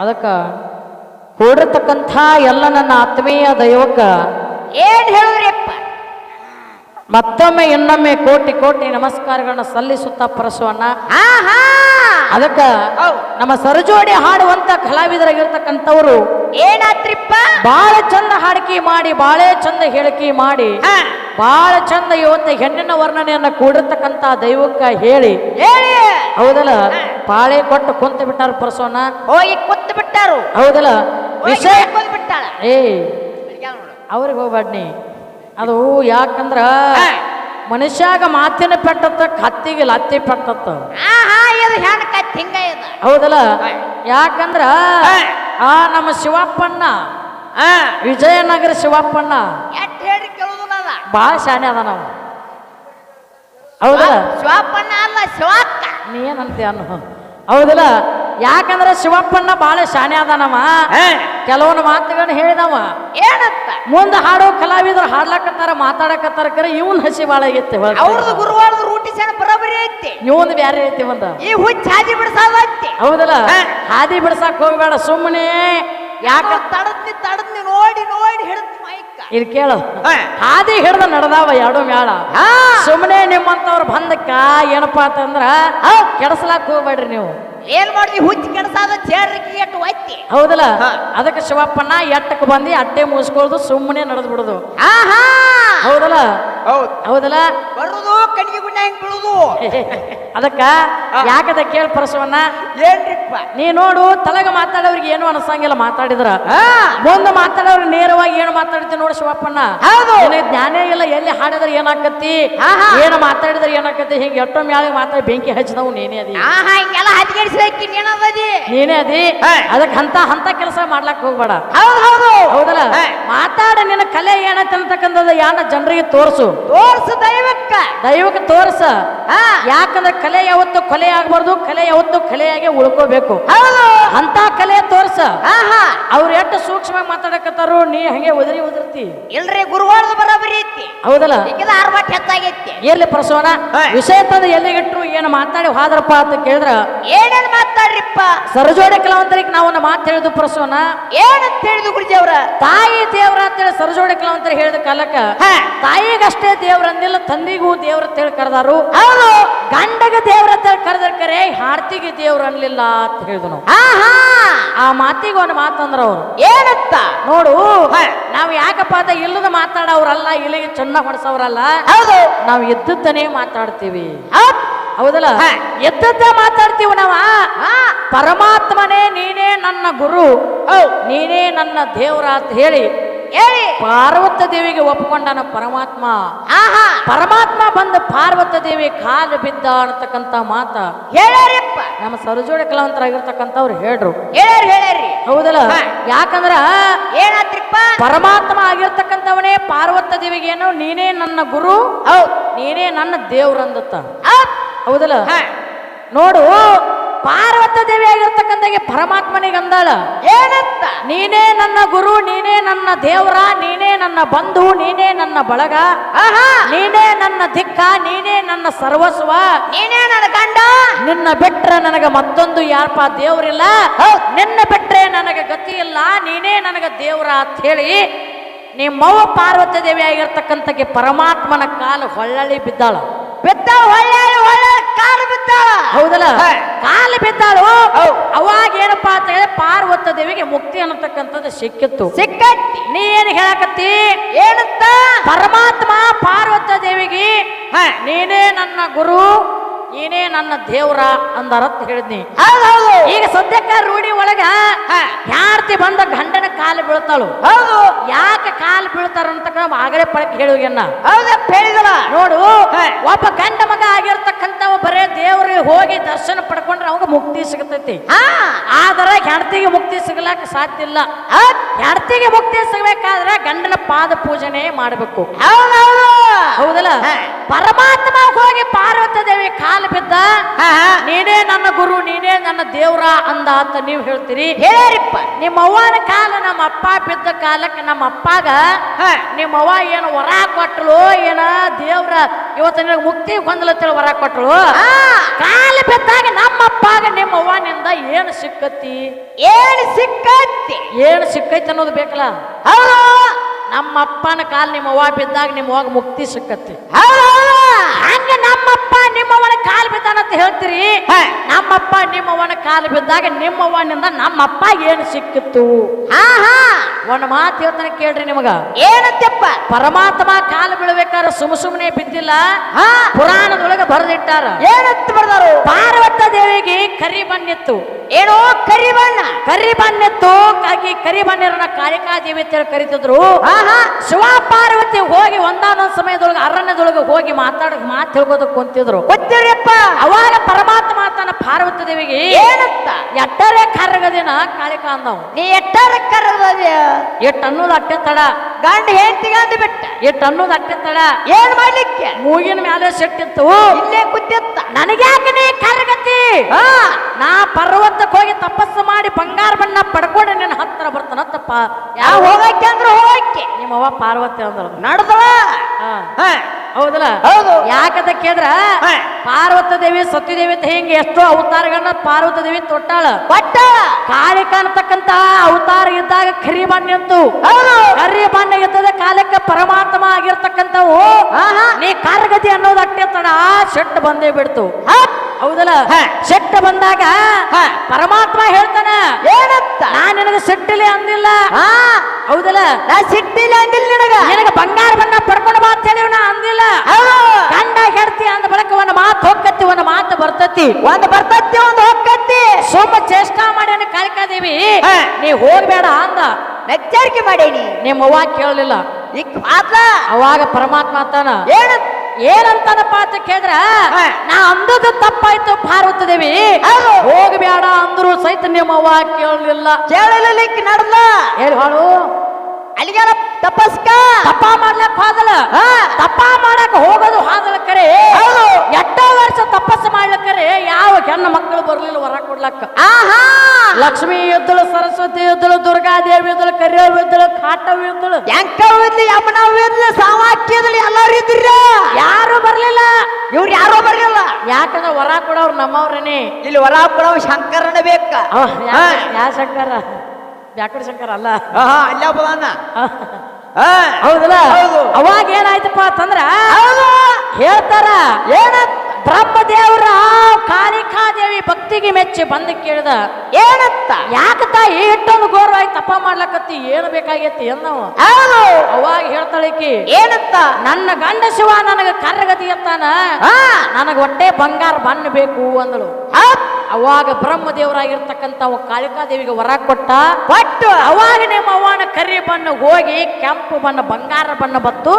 ಅದಕ್ಕ ಕೂಡಿರ್ತಕ್ಕಂಥ ಎಲ್ಲ ನನ್ನ ಆತ್ಮೀಯ ದೈವಕ್ಕ ಏನ್ ಹೇಳಿದ್ರಿಪ್ಪ? ಮತ್ತೊಮ್ಮೆ ಇನ್ನೊಮ್ಮೆ ಕೋಟಿ ಕೋಟಿ ನಮಸ್ಕಾರಗಳನ್ನ ಸಲ್ಲಿಸುತ್ತಾ ಪರಸುವಣ್ಣ ಅದಕ್ಕ. ನಮ್ಮ ಸರಜೋಡಿ ಹಾಡುವಂತ ಕಲಾವಿದರಾಗಿರ್ತಕ್ಕಂಥವ್ರು ಏನಾತ್ರಿಪ್ಪ? ಬಾಳೆ ಚಂದ ಹಾಡಿಕೆ ಮಾಡಿ ಬಾಳೆ ಚಂದ ಹೇಳಿಕೆ ಮಾಡಿ ಬಾಳ ಚಂದ ಇವತ್ತು ಹೆಣ್ಣಿನ ವರ್ಣನೆಯನ್ನ ಕೂಡಿರ್ತಕ್ಕಂತ ದೈವಕ್ಕ ಹೇಳಿ. ಹೇಳಿ. ಹೌದಲ್ಲ? ಪಾಳೆ ಕೊಟ್ಟು ಕುಂತ ಬಿಟ್ಟಾರ ಪರ್ಸೋನ? ಹೋಗಿ ಕುಂತು ಬಿಟ್ಟಾರು. ಹೌದಲ್ಲ? ವಿಷಯ ಬಿಟ್ಟಾಳ. ಏ. ಅವ್ರಿಗೆ ಹೋಗ್ಬಾಡ್ನಿ. ಅದು ಯಾಕಂದ್ರ. ಮನುಷ್ಯಾಗ ಮಾತಿನ ಪೆಟ್ಟತ್ತ ಕತ್ತಿಗೆ ಲತ್ತಿ ಪೆಟ್ಟತ್ತ. ಹೌದಲ್ಲ. ಯಾಕಂದ್ರ ಆ ನಮ್ಮ ಶಿವಪ್ಪಣ್ಣ ಆ ವಿಜಯನಗರ ಶಿವಪ್ಪಣ್ಣ ಅದ ಶಾನೆ ಅದ ನಾವು ಹೌದಾ ಶಿವಪ್ಪಣ್ಣ ಅಲ್ಲ ಶಿವಕ್ಕ. ನೀ ಏನಂತೀಯ ಅನ್ನು? ಹೌದಲ್ಲ? ಯಾಕಂದ್ರೆ ಶಿವಪ್ಪಣ್ಣ ಬಹಳ ಶಾನೆ ಅದಾನವ ಕೆಲವೊಂದು ಮಾತುಗಳನ್ನ ಹೇಳಿದವ. ಏನಂತ ಮುಂದೆ ಹಾಡೋ ಕಲಾವಿದ್ರು ಹಾಡ್ಲಕತ್ತಾರ ಮಾತಾಡಕತ್ತಾರ ಕರೆ ಇವನ್ ಹಸಿ ಬಾಳ ಆಗೈತೆ ಅವ್ರದ್ದು ಗುರುವಾರದ ರೂಟಿ ಸಣ್ಣ ಬರೋಬರಿ ಐತಿ. ಇವನ್ ಬ್ಯಾರೆ ಐತಿ ಒಂದ ಈ ಹುಚ್ಚ ಹಾದಿ ಬಿಡ್ಸಾದೈತಿ ಹೌದಲ್ಲ? ಹಾದಿ ಬಿಡ್ಸಾಕ್ ಹೋಗ್ಬೇಡ ಸುಮ್ಮನೆ ಯಾಕ ತಡದ್ನಿ ತಡದ್ನಿ ನೋಡಿ ನೋಡಿ ಹಿಡಿದ್ ಇಲ್ಲಿ ಕೇಳು. ಹಾದಿ ಹಿಡ್ದ ನಡೆದಾವ ಎರಡು ಮ್ಯಾಳ. ಸುಮ್ಮನೆ ನಿಮ್ಮಂತವ್ರ ಬಂದಕ್ಕ ಏನಪ್ಪಾ ಅಂತಂದ್ರ ಕೆಡಸ್ಲಾಕ್ ಹೋಗ್ಬೇಡ್ರಿ ನೀವು. ಏನ್ ಮಾಡ್ದಿ ಹುಚ್ಚ ಕೆಡಸಾದ ಚೇರ್ರಿಗೆ ಎಟ್ಟು ಒತ್ತಿ. ಹೌದಲ್ಲ. ಅದಕ್ಕೆ ಶಿವಪ್ಪನ ಎಟ್ಟಕ್ಕೆ ಬಂದು ಅಟ್ಟೆ ಮುಗಿಸ್ಕೊಳ್ದು ಸುಮ್ಮನೆ ನಡೆದ್ಬಿಡುದು. ಹೌದಲ್ಲ? ಹೌದ್. ಹೌದಲ್ಲ? ಬರುದು ಕಣಿಗೆ ಗುಂಡ ಹೆಂಗ್ ಅದಕ್ಕ ಯಾಕದ ಕೇಳ ಪರಸವನ್ನ? ಏನ್ರಿಪ್ಪ? ನೀ ನೋಡು ತಲಗ ಮಾತಾಡೋರಿಗೆ ಏನು ಅನ್ಸಂಗಿಲ್ಲ ಮಾತಾಡಿದ್ರ. ಮುಂದೆ ಮಾತಾಡೋರು ನೇರವಾಗಿ ಏನು ಮಾತಾಡ್ತಿ ನೋಡು ಶಿವಪ್ಪಣ್ಣ. ಹೌದು. ನಿನಗೆ ಜ್ಞಾನೇ ಇಲ್ಲ ಎಲ್ಲಿ ಹಾಡಿದ್ರೆ ಏನಾಕತ್ತಿ. ಏನು ಮಾತಾಡಿದ್ರೆ ಏನಾಕತ್ತಿ? ಹಿಂಗೆ ಎಷ್ಟೋ ಮ್ಯಾಳಿಗೆ ಮಾತಾಡಿ ಬೆಂಕಿ ಹಚ್ಚಿದವು ನೀನೇ ಅದಿ. ಹಿಂಗೆಲ್ಲ ಏನದದಿ ನೀನೇ ಅದಿ. ಅದಕ್ಕೆ ಅಂತ ಹಂತ ಕೆಲಸ ಮಾಡ್ಲಾಕ್ ಹೋಗ್ಬೇಡ. ಹೌದು ಹೌದು. ಹೌದಲ್ಲ? ಮಾತಾಡ ನಿನ್ನ ಕಲೆ ಏನಂತಕ್ಕಂಥದ್ದು ಯಾರ ಯಾನ ಜನರಿಗೆ ತೋರಿಸು. ತೋರಿಸು ದೈವಕ್ಕ. ದೈವಕ್ಕೆ ತೋರ್ಸ. ಹಾ. ಯಾಕಂದ್ರೆ ಕಲೆ ಯಾವತ್ತು ಕೊಲೆ ಆಗ್ಬಾರ್ದು ಕಲೆ ಯಾವತ್ತು ಕಲೆಯಾಗಿ ಉಳ್ಕೋಬೇಕು. ಅಂತ ಕಲೆ ತೋರ್ಸ. ಹಾ ಅವ್ರು ಎಷ್ಟು ಸೂಕ್ಷ್ಮವಾಗಿ ಮಾತಾಡಕತ್ತಾರು ನೀ ಹಂಗೆ ಉದರಿ ಉದರ್ತಿ ಇಲ್ರಿ ಗುರುವಾರದ ಬರೋಬರಿ ಐತಿ. ಹೌದಲ್ಲ? ಈಗಿದ ಆರ್ಭಟ ಹೆಚ್ಚಾಗೈತಿ. ಎಲ್ಲಿ ಪ್ರಸವನ. ವಿಷಯ ತಂದು ಎಲ್ಲಿಗಿಟ್ರು ಏನು ಮಾತಾಡಿ ಹಾದ್ರಪ್ಪ ಅಂತ ಕೇಳಿದ್ರ? ಏನೇನ್ ಮಾತಾಡ್ರಿಪ್ಪ? ಸರಜೋಡಿ ಕಲಾವಂತರಿಗ್ ನಾವು ಒಂದು ಮಾತು ಹೇಳಿದ್ರು ಪ್ರಸವನ? ಏನಂತ ಹೇಳಿದು ಗುರುಜಿಯವ್ರ? ತಾಯಿ ದೇವ್ರ ಅಂತೇಳಿ ಸರಜೋಡಿ ಕಲಾವಂತರಿ ಹೇಳಿದ ಕಾಲಕ್ಕ. ತಾಯಿಗಷ್ಟೇ ದೇವ್ರ ಅಂದಿಲ್ಲ ತಂದಿಗೂ ದೇವ್ರ ಅಂತೇಳಿ ಕರೆದಾರು ಅವನು ಗಂಡಗ ದೇವ್ರ ಅಂತ ಕರೆದ್ರ ಹಾರ್ತಿಗೆ ದೇವ್ರು ಅನ್ಲಿಲ್ಲ ಅಂತ ಹೇಳಿದ್ರು ನಾವು ಆಹಾ. ಆ ಮಾತಿಗೆ ಒಂದು ಮಾತಂದ್ರ ಅವ್ರು. ಏನತ್ತ ನೋಡು. ನಾವು ಯಾಕಪ್ಪ ಅಂತ ಇಲ್ಲದ ಮಾತಾಡೋರಲ್ಲ ಇಲ್ಲಿಗೆ ಚೆನ್ನಾಗಿ ಹೊಡ್ಸವ್ರಲ್ಲ ಹೌದು. ನಾವು ಎದ್ದದ್ದನೇ ಮಾತಾಡ್ತೀವಿ. ಹೌದ್. ಹೌದಲ್ಲ. ಎದ್ದದ್ದ ಮಾತಾಡ್ತೀವಿ ನಾವ? ಆ ಪರಮಾತ್ಮನೇ ನೀನೇ ನನ್ನ ಗುರು. ನೀನೇ ನನ್ನ ದೇವ್ರ ಅಂತ ಹೇಳಿ ಹೇಳಿ. ಪಾರ್ವತ ದೇವಿಗೆ ಒಪ್ಪಿಕೊಂಡನ ಪರಮಾತ್ಮ. ಆಹಾ. ಪರಮಾತ್ಮ ಬಂದ ಪಾರ್ವತ ದೇವಿ ಕಾಲು ಬಿದ್ದ ಅನ್ನತಕ್ಕಂತ ಮಾತ. ಹೇಳ್ಯಾರಿಪ್ಪ. ನಮ್ಮ ಸರಜೋಡಿ ಕಲಾವಂತರಾಗಿರ್ತಕ್ಕಂಥವ್ರು ಹೇಳ್ರು. ಹೇಳ್ಯಾರ ಹೇಳ್ಯಾರಿ. ಹೌದಲ್ಲ. ಯಾಕಂದ್ರ ಏನಾತ್ರಿಪ್ಪ? ಪರಮಾತ್ಮ ಆಗಿರ್ತಕ್ಕಂಥವನೇ ಪಾರ್ವತ ದೇವಿಗೇನು ನೀನೇ ನನ್ನ ಗುರು ಹೌದು. ನೀನೇ ನನ್ನ ದೇವ್ರಂದತ್ತ ಹೌದ್. ಹೌದಲ್ಲ. ನೋಡು ಪಾರ್ವತ ದೇವಿ ಆಗಿರ್ತಕ್ಕಂಥ ಪರಮಾತ್ಮನಿಗೆ ಅಂದಾಳ. ಏನಂತ? ನೀನೇ ನನ್ನ ಗುರು ನೀನೇ ನನ್ನ ದೇವರ ನೀನೇ ನನ್ನ ಬಂಧು ನೀನೇ ನನ್ನ ಬಳಗ ಆಹಾ! ನೀನೇ ನನ್ನ ದಿಕ್ಕ ನೀನೇ ನನ್ನ ಸರ್ವಸ್ವ. ನೀನೇ ನನ್ನ ಗಂಡ? ನಿನ್ನ ಬಿಟ್ರೆ ನನಗೆ ಮತ್ತೊಂದು ಯಾರಪ್ಪ ದೇವ್ರಿಲ್ಲ. ನಿನ್ನ ಬಿಟ್ರೆ ನನಗೆ ಗತಿ ಇಲ್ಲ ನೀನೇ ನನಗ ದೇವ್ರ ಅಂತ ಹೇಳಿ ನಿಮ್ಮವ್ವ ಪಾರ್ವತಿ ದೇವಿ ಆಗಿರ್ತಕ್ಕಂಥ ಪರಮಾತ್ಮನ ಕಾಲು ಹೊಳ್ಳಳಿ ಬಿದ್ದಾಳ. ಬಿದ್ದಾಳ ಒಳ್ಳೆ ಒಳ್ಳೆ ಕಾಲು ಬಿದ್ದಾಳ. ಹೌದಲ್ಲ? ಕಾಲು ಬಿದ್ದಾಳು. ಅವಾಗ ಏನಪ್ಪ ಅಂತ ಹೇಳಿ ಪಾರ್ವತ ದೇವಿಗೆ ಮುಕ್ತಿ ಅನ್ನತಕ್ಕಂಥದ್ದು ಸಿಕ್ಕಿತ್ತು. ಸಿಕ್ಕತ್ತಿ ನೀ ಏನ್ ಹೇಳಕತ್ತಿ? ಏನಂತ? ಪರಮಾತ್ಮ ಪಾರ್ವತ ದೇವಿಗೆ. ನೀನೇ ನನ್ನ ಗುರು. ನೀನೇ ನನ್ನ ದೇವ್ರ ಅಂದಾರತ್ ಹೇಳಿದ್ನಿ. ಈಗ ಸದ್ಯಕ್ಕ ರೂಢಿ ಒಳಗ. ಯಾರ್ತಿ ಬಂದ ಗಂಡನ ಕಾಲು ಬೀಳ್ತಾಳು? ಹೌದು. ಯಾಕೆ ಕಾಲು ಬೀಳ್ತಾರ ಅಂತ ಆಗಲೇ ಪಳಕ್ ಹೇಳುವನ್ನ ನೋಡು ಒಬ್ಬ ಗಂಡ ಮಗ ಆಗಿರ್ತಕ್ಕಂಥವ ಬರೇ ದೇವ್ರಿಗೆ ಹೋಗಿ ದರ್ಶನ ಪಡ್ಕೊಂಡ್ರೆ ಅವಾಗ ಮುಕ್ತಿ ಸಿಗತೈತಿ. ಆದ್ರೆ ಹೆಂಡತಿಗೆ ಮುಕ್ತಿ ಸಿಗ್ಲಕ್ಕ ಸಾಧ್ಯ ಇಲ್ಲ. ಹೆಂಡತಿಗೆ ಮುಕ್ತಿ ಸಿಗಬೇಕಾದ್ರೆ ಗಂಡನ ಪಾದ ಪೂಜನೆ ಮಾಡಬೇಕು. ಹೌದೌದು ಹೌದು. ಹೌದಲ್ಲ. ಪರಮಾತ್ಮ ಹೋಗಿ ಪಾರ್ವತಿ ದೇವಿ ಕಾಲು ಬಿದ್ದ ನೀನೇ ನನ್ನ ಗುರು ನೀನೇ ನನ್ನ ದೇವ್ರ ಅಂದ ಅಂತ ನೀವು ಹೇಳ್ತೀರಿ. ಹೇಳಿಪ್ಪ. ನಿಮ್ಮ ಅವ್ವನ ಕಾಲ ನಮ್ಮ ಅಪ್ಪ ಬಿದ್ದ ಕಾಲಕ್ಕೆ ನಮ್ಮ ಅಪ್ಪಾಗ ನಿಮ್ಮ ಅವ್ವ ಏನು ವರ ಕೊಟ್ಟಳು ಏನ ದೇವ್ರ ಇವತ್ತು ನಿನಗೆ ಮುಕ್ತಿ ಹೊಂದಲತ್ತೇಳಿ ವರ ಕೊಟ್ಟಳು ಕಾಲು ಬಿದ್ದಾಗ ನಮ್ಮ ಅಪ್ಪಾಗ ನಿಮ್ಮ ಅವ್ವನಿಂದ ಏನು ಸಿಕ್ಕತಿ? ಏನ್ ಸಿಕ್ಕತ್ತಿ ಏನು ಸಿಕ್ಕೈತಿ ಅನ್ನೋದು ಬೇಕಲ್ಲ? ಹೌದು. ನಮ್ಮ ಅಪ್ಪನ ಕಾಲು ನಿಮ್ಮ ಅವ್ವ ಬಿದ್ದಾಗ ನಿಮ್ಮ ಹೋಗಿ ಮುಕ್ತಿ ಸಿಕ್ಕತ್ತೆ. ಹಂಗ ನಮ್ಮಪ್ಪ ನಿಮ್ಮವನ ಕಾಲ್ ಬಿದ್ದಾನಂತ ಹೇಳ್ತೀರಿ. ನಮ್ಮಪ್ಪ ನಿಮ್ಮವನ ಕಾಲ್ ಬಿದ್ದಾಗ ನಿಮ್ಮವನಿಂದ ನಮ್ಮಪ್ಪ ಏನು ಸಿಕ್ಕಿತ್ತು? ಹಾ ಹಾ ಒಂದು ಮಾತು ಹೇಳ್ತಾನೆ ಕೇಳ್ರಿ ನಿಮಗ. ಏನಂತಪ್ಪ ಪರಮಾತ್ಮ ಕಾಲು ಬೀಳ್ಬೇಕಾದ್ರೆ ಸುಮ್ ಸುಮ್ಮನೆ ಬಿದ್ದಿಲ್ಲ. ಪುರಾಣದೊಳಗೆ ಬರೆದಿಟ್ಟಾರ. ಏನಂತ ಬರ್ದಾರು ಪಾರ್ವತ ದೇವಿಗೆ ಕರಿ ಬಣ್ಣಿತ್ತು. ಏನೋ ಕರಿ ಬಣ್ಣ. ಕರಿ ಬಣ್ಣಿತ್ತು. ಕಾಗಿ ಕರಿ ಬಣ್ಣಿರನ್ನ ದೇವಿ ಅಂತೇಳಿ ಕರಿತಿದ್ರು. ಹಾ ಹಾ. ಶಿವ ಪಾರ್ವತಿ ಹೋಗಿ ಒಂದಾನೊಂದ್ ಸಮಯದೊಳಗೆ ಅರಣ್ಯದೊಳಗೆ ಹೋಗಿ ಮಾತಾಡ ಮಾತು ಹೇಳ್ಕೋದಕ್ಕೆ ಕುಂತಿದ್ರು. ಗೊತ್ತಿರಪ್ಪ ಅವಾಗ ಪರಮಾತ್ಮ ಪಾರ್ವತಿ ದೇವಿಗೆ ಏನಂತ? ಎಟ್ಟರೆ ಕರ್ಗದಿನ ಕಾಲಿಕ ಅಂದವು ನೀ ಎಟ್ಟರೆ ಕರ್ರದ ಎಟ್ ಅನ್ನೋದು ಅಟ್ಟೆ ತಡ ಗಂಡ ಹೆಂಡತಿಗೆ ಗಂಡ ಬಿಟ್ಟ. ಎಟ್ ಅನ್ನೋದು ಅಟ್ಟೆ ತಡ ಏನ್ ಮಾಡ್ಲಿಕ್ಕೆ? ಮೂಗಿನ ಮ್ಯಾಲೆ ಸೆಟ್ಟಿತ್ತು ಇಲ್ಲೇ ಕುತ್ತಿತ್ತ ನನಗ್ಯಾಕೆ ನೀ ಕರ್ಗತಿ? ನಾ ಪರ್ವತಕ್ಕೆ ಹೋಗಿ ತಪಸ್ಸು ಮಾಡಿ ಬಂಗಾರ ಬಣ್ಣ ಪಡ್ಕೊಂಡು ನಿನ್ನ ಹತ್ತಿರ ಬರ್ತಾನತ್ತಪ್ಪ ಯಾವ ಯಾವ ಹೋಗಕ್ಕೆ ಅಂದ್ರೆ ಹೋಗಕ್ಕೆ. ನಿಮ್ಮವ್ವ ಪಾರ್ವತಿ ಅಂದ್ರು ನಡ್ದಳ ಹಾ. ಹೌದಲ್ಲ? ಹೌದು. ಯಾಕಂತ ಕೇಳಿದ್ರ ಹಾ. ಪಾರ್ವತ ದೇವಿ ಸತ್ಯದೇವಿ ಅಂತ ಹಿಂಗೆ ಎಷ್ಟೋ ಅವತಾರಗಳನ್ನ ಪಾರ್ವತ ದೇವಿ ತೊಟ್ಟಾಳ. ಬಟ್ಟ. ಕಾಳಿಕ ಅನ್ನತಕ್ಕಂತ ಅವತಾರ ಇದ್ದಾಗ ಕರಿ ಬಣ್ಣ ಹೌದು. ಕರಿ ಬಣ್ಣ ಇದ್ದದ ಕಾಲಕ್ಕೆ ಪರಮಾತ್ಮ ಆಗಿರ್ತಕ್ಕಂಥವು. ನೀ ಕಾರ್ಗತಿ ಅನ್ನೋದು ಅಟ್ಟೆ ತಡ ಶೆಟ್ ಬಂದೇ ಬಿಡ್ತು. ಹೌದಲ್ಲ? ಹಾ. ಶೆಟ್ ಬಂದಾಗ ಹಾ. ಪರಮಾತ್ಮ ಹೇಳ್ತಾನ ಏನಂತ? ನಾ ನಿನಗೆ ಸಿಟ್ಟಿಲಿ ಅಂದಿಲ್ಲ. ಹಾ. ಹೌದಲ್ಲ? ನಾ ಸಿಟ್ಟಿಲ್ಲ ಅಂದಿಲ್ಲ ನಿನಗ ನಿನಗೆ ಬಂಗಾರ ಬಣ್ಣ ಪಡ್ಕೊಂಡು ಬಾ ಅಂತ ಹೇಳಿ ನಾ ಅಂದಿಲ್ಲ ಹೌದು ಗಂಡ ಹೆಡ್ತಿ ಅಂದ ಬಳಿಕ ಒಂದು ಮಾತು ಹೋಗ್ತತಿ ಒಂದು ಬರ್ತತಿ ಒಂದ್ ಬರ್ತತಿ ಒಂದ್ ಹೋಗ್ತತಿ ಸುಮ್ಮ ಚೇಷ್ಟಾ ಮಾಡ್ಯಾನ ಕಾಳಿಕಾದೇವಿ ಹಾ. ನೀ ಹೋಗ್ಬೇಡ ಅಂದ. ಎಚ್ಚರಿಕೆ ಮಾಡೇನಿ. ನಿಮ್ಮ ಅವ್ವ ಕೇಳಲಿಲ್ಲ. ಈಗ ಮಾತ್ರ ಅವಾಗ ಪರಮಾತ್ಮ ಅಂತಾನ ಏನು ಏನಂತಾನಪ್ಪ ಅಂತ ಕೇಳಿದ್ರ? ಹಾ. ನಾ ಅಂದದ್ದು ತಪ್ಪಾಯ್ತು ಪಾರ್ವತದೇವಿ ಹೌದು. ಹೋಗ್ಬೇಡ ಅಂದ್ರು ಸಹಿತ ನಿಮ್ಮ ಅವ್ವ ಕೇಳಲಿಲ್ಲ. ಕೇಳಲಿಕ್ಕೆ ನಡ್ದ. ಹೇಳಿ ಹಾಳು. ಅಲ್ಲಿಗೆಲ್ಲ ತಪಸ್ಕ. ತಪ್ಪ ಮಾಡ್ಲಕ್ ಹೋದಲ್ಲ. ಹಾ ತಪ್ಪ ಮಾಡಕ್ ಹೋಗೋದು ಹಾದಳ ಕರೆ ಹೌದು ಎಷ್ಟೋ ವರ್ಷ ತಪಸ್ಸು ಮಾಡ್ಲಕ್ಕರೆ ಹೆಣ್ಣು ಮಕ್ಕಳು ಬರ್ಲಿಲ್ಲ ವರ ಕೊಡ್ಲಕ್ಕ. ಆಹಾ! ಲಕ್ಷ್ಮಿ ಇದ್ದಳು ಸರಸ್ವತಿ ಇದ್ದಳು ದುರ್ಗಾದೇವಿ ಇದ್ದಳು ಕರಿಯವ್ ಇದ್ದಳು ಕಾಟವ್ ಇದ್ದಳು ಎಂಕ ಇದ್ಲಿ ಯಮನ ಇದ್ಲಿ ಸಾವಾಕ್ಯದಲ್ಲಿ ಎಲ್ಲಾರು ಇದ್ರ ಯಾರು ಬರ್ಲಿಲ್ಲ. ಇವ್ರು ಯಾರು ಬರ್ಲಿಲ್ಲ? ಯಾಕಂದ್ರೆ ವರ ಕೊಡೋರು ನಮ್ಮವ್ರೇನೆ. ಇಲ್ಲಿ ವರ ಕೊಡೋ ಶಂಕರನ ಬೇಕ? ಯಾ- ಶಂಕರ? ಬ್ಯಾಕಡಿ ಶಂಕರ ಅಲ್ಲ. ಅಲ್ಲ ಬದಾನ ಹೌದಲ್ಲ? ಹೌದು. ಅವಾಗ ಏನಾಯ್ತಪ್ಪ ಅಂತಂದ್ರ ಹೇಳ್ತಾರ. ಏನಂತ? ಬ್ರಹ್ಮದೇವರ ಕಾಳಿಕಾದೇವಿ ಭಕ್ತಿಗೆ ಮೆಚ್ಚಿ ಬಂದು ಕೇಳಿದ ಏನತ್ತ? ಯಾಕ ತಾಯಿ ಇಟ್ಟೊಂದು ತಪ್ಪ ಮಾಡ್ಲಕತ್ತಿ ಏನು ಬೇಕಾಗೈತಿ ಎನ್ನವ ಅವಾಗ ಹೇಳ್ತಾಳಿಕಿ ಏನತ್ತ? ನನ್ನ ಗಂಡ ಶಿವ ನನಗ ಕರ್ರಗತಿ ಎತ್ತಾನ ನನಗ ಒಟ್ಟೆ ಬಂಗಾರ ಬಣ್ಣ ಬೇಕು ಅಂದಳು. ಅವಾಗ ಕಾಳಿಕಾ ಕಾಳಿಕಾದೇವಿಗೆ ವರ ಕೊಟ್ಟ ಒಟ್ಟು ಅವಾಗ ನಿಮ್ಮ ಅವನ ಕರಿ ಬಣ್ಣ ಹೋಗಿ ಕೆಂಪು ಬಣ್ಣ ಬಂಗಾರ ಬಣ್ಣ ಬತ್ತು.